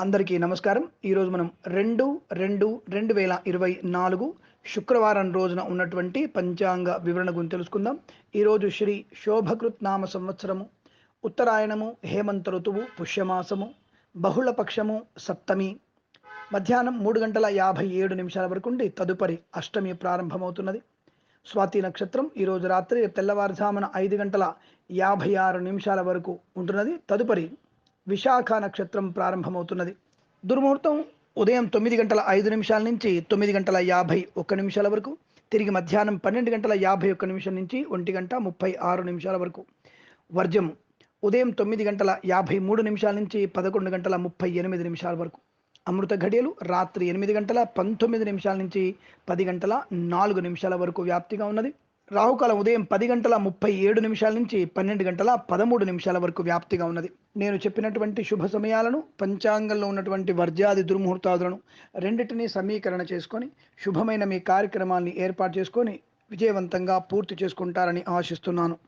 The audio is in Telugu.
అందరికీ నమస్కారం. ఈరోజు మనం రెండు రెండు రెండు వేల ఇరవై నాలుగు శుక్రవారం రోజున ఉన్నటువంటి పంచాంగ వివరణ గురించి తెలుసుకుందాం. ఈరోజు శ్రీ శోభకృత్ నామ సంవత్సరము ఉత్తరాయణము హేమంత ఋతువు పుష్యమాసము బహుళపక్షము సప్తమి. మధ్యాహ్నం మూడు గంటల యాభై ఏడు నిమిషాల వరకు ఉండి తదుపరి అష్టమి ప్రారంభమవుతున్నది. స్వాతి నక్షత్రం ఈరోజు రాత్రి తెల్లవారుజామున ఐదు గంటల యాభై ఆరు నిమిషాల వరకు ఉంటున్నది. తదుపరి విశాఖ నక్షత్రం ప్రారంభమవుతున్నది. దుర్ముహూర్తం ఉదయం తొమ్మిది గంటల ఐదు నిమిషాల నుంచి తొమ్మిది గంటల యాభై ఒక్క నిమిషాల వరకు తిరిగి మధ్యాహ్నం పన్నెండు గంటల యాభై ఒక్క నిమిషం నుంచి ఒంటి గంట ముప్పై ఆరు నిమిషాల వరకు. వర్జం ఉదయం తొమ్మిది గంటల యాభై మూడు నిమిషాల నుంచి పదకొండు గంటల ముప్పై ఎనిమిది నిమిషాల వరకు. అమృత ఘడియలు రాత్రి ఎనిమిది గంటల పంతొమ్మిది నిమిషాల నుంచి పది గంటల నాలుగు నిమిషాల వరకు వ్యాప్తిగా ఉన్నది. రాహుకాలం ఉదయం పది గంటల ముప్పై ఏడు నిమిషాల నుంచి పన్నెండు గంటల పదమూడు నిమిషాల వరకు వ్యాప్తిగా ఉన్నది. నేను చెప్పినటువంటి శుభ సమయాలను పంచాంగంలో ఉన్నటువంటి వర్జాది దుర్ముహూర్తాదులను రెండింటినీ సమీకరణ చేసుకొని శుభమైన మీ కార్యక్రమాల్ని ఏర్పాటు చేసుకొని విజయవంతంగా పూర్తి చేసుకుంటారని ఆశిస్తున్నాను.